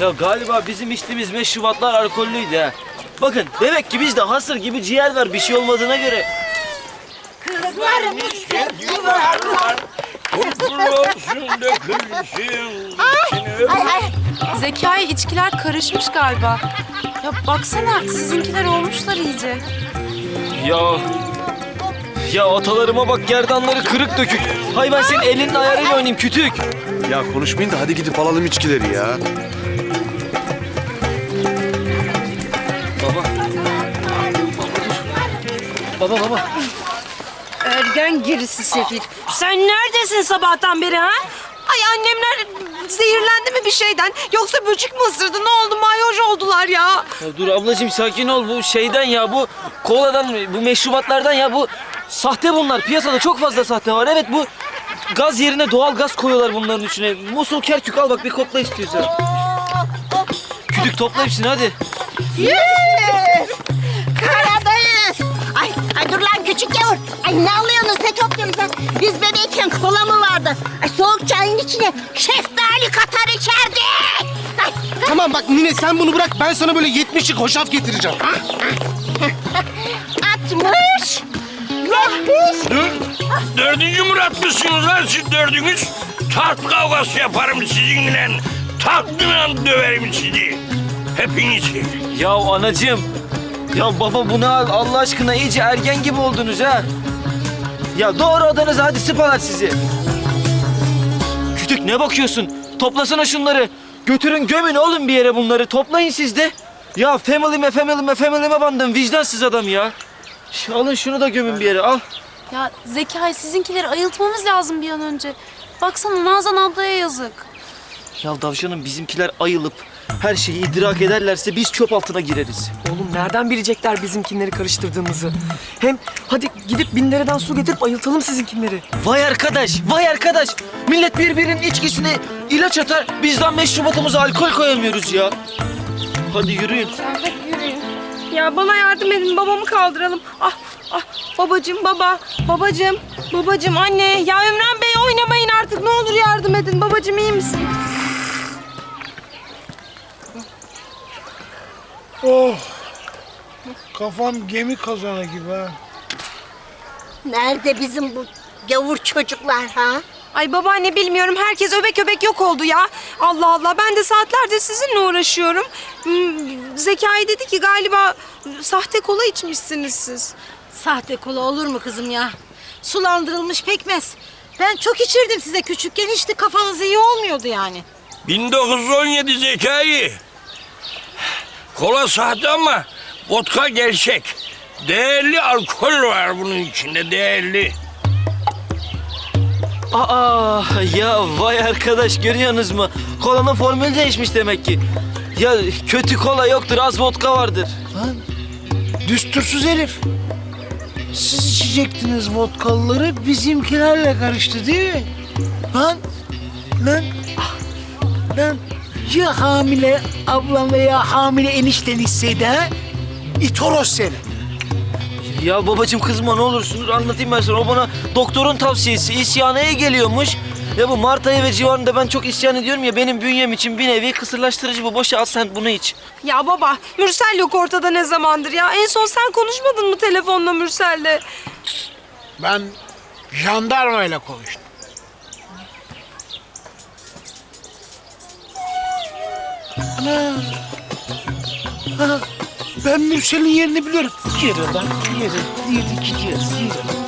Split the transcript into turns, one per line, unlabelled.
Ya galiba bizim içtiğimiz meşrubatlar alkollüydü ha. Bakın demek ki bizde hasır gibi ciğer var bir şey olmadığına göre.
Kızlarımız
dökülsün içine.
Ay ay.
Zekai içkiler karışmış galiba. Ya baksana sizinkiler olmuşlar iyice.
Ya ya atalarıma bak gerdanları kırık dökük. Hay ben senin elinin ayarıyla oynayayım kütük.
Ya konuşmayın da hadi gidip alalım içkileri ya.
Baba. Baba.
Ergen gerisi sefil. Sen neredesin sabahtan beri ha? Ay annemler zehirlendi mi bir şeyden? Yoksa böcek mi ısırdı? Ne oldu? Mayoj oldular ya.
Ya dur ablacığım sakin ol bu şeyden ya bu koladan bu meşrubatlardan ya bu sahte bunlar piyasada çok fazla sahte var evet bu gaz yerine doğal gaz koyuyorlar bunların içine Musul Kerkük al bak bir kokla istiyorsan Kütük topla hepsini hadi
Karadayız. Ay ne alıyorsunuz ne topluyorsunuz? Biz bebekken kola mı vardı? Ay soğuk çayın içine şeftali katar içerdik. Ay,
Tamam bak Nine sen bunu bırak. Ben sana böyle 70'lik hoşaf getireceğim.
atmış. Yetmiş.
Dur. Dördüncü Murat mısınız lan siz dördünüz? Taht kavgası yaparım sizinle. Tahtla döverim sizi. Hepinizi.
Ya anacığım ya baba bunu al Allah aşkına iyice ergen gibi oldunuz ha Ya doğru odanıza hadi sıpalar sizi. Kütük ne bakıyorsun? Toplasana şunları. Götürün gömün oğlum bir yere bunları. Toplayın siz de. Ya family'me family'me family'me bandım. Vicdansız adam ya. Alın şunu da gömün bir yere al.
Ya Zekai sizinkileri ayıltmamız lazım bir an önce. Baksana Nazan ablaya yazık.
Ya davşanım bizimkiler ayılıp her şeyi idrak ederlerse biz çöp altına gireriz.
Oğlum nereden bilecekler bizimkinleri karıştırdığımızı? Hem hadi gidip bin dereden su getirip ayıltalım sizinkinleri.
Vay arkadaş, vay arkadaş. Millet birbirinin içkisine ilaç atar. Bizden meşrubatımıza alkol koyamıyoruz ya. Hadi yürüyün.
Ya bana yardım edin. Babamı kaldıralım. Ah ah babacığım baba. Babacığım. Babacığım anne. Ya Ümran Bey oynamayın artık. Ne olur yardım edin. Babacığım iyi misin?
Oh. Kafam gemi kazanı gibi ha.
Nerede bizim bu gavur çocuklar ha?
Ay babaanne bilmiyorum. Herkes öbek öbek yok oldu ya. Allah Allah. Ben de saatlerdir sizinle uğraşıyorum. Hmm, Zekai dedi ki galiba sahte kola içmişsiniz siz.
Sahte kola olur mu kızım ya? Sulandırılmış pekmez. Ben çok içirdim size küçükken hiç de kafanız iyi olmuyordu yani.
1917 zekayı. Kola sahte ama vodka gerçek. Değerli alkol var bunun içinde değerli.
Aa ya vay arkadaş görüyorsunuz mu? Kolanın formülü değişmiş demek ki. Ya kötü kola yoktur az vodka vardır.
Lan düstursuz herif. Siz içecektiniz vodkalıları bizimkilerle karıştı değil mi? Lan, lan, lan ya hamile ablam veya hamile enişten hisseydi ha? İtoros seni.
Ya babacığım kızma ne olursun anlatayım ben sana. O bana doktorun tavsiyesi isyaneye geliyormuş. Ya bu Mart ayı ve civarında ben çok isyan ediyorum ya benim bünyem için bir nevi kısırlaştırıcı bu. Boşa al sen bunu iç.
Ya baba Mürsel yok ortada ne zamandır ya. En son sen konuşmadın mı telefonla Mürsel'le?
Ben jandarmayla konuştum. Ana. Ha, ben Mürsel'in yerini biliyorum. Yürü lan, yürü. Yürü gidiyoruz, yürü.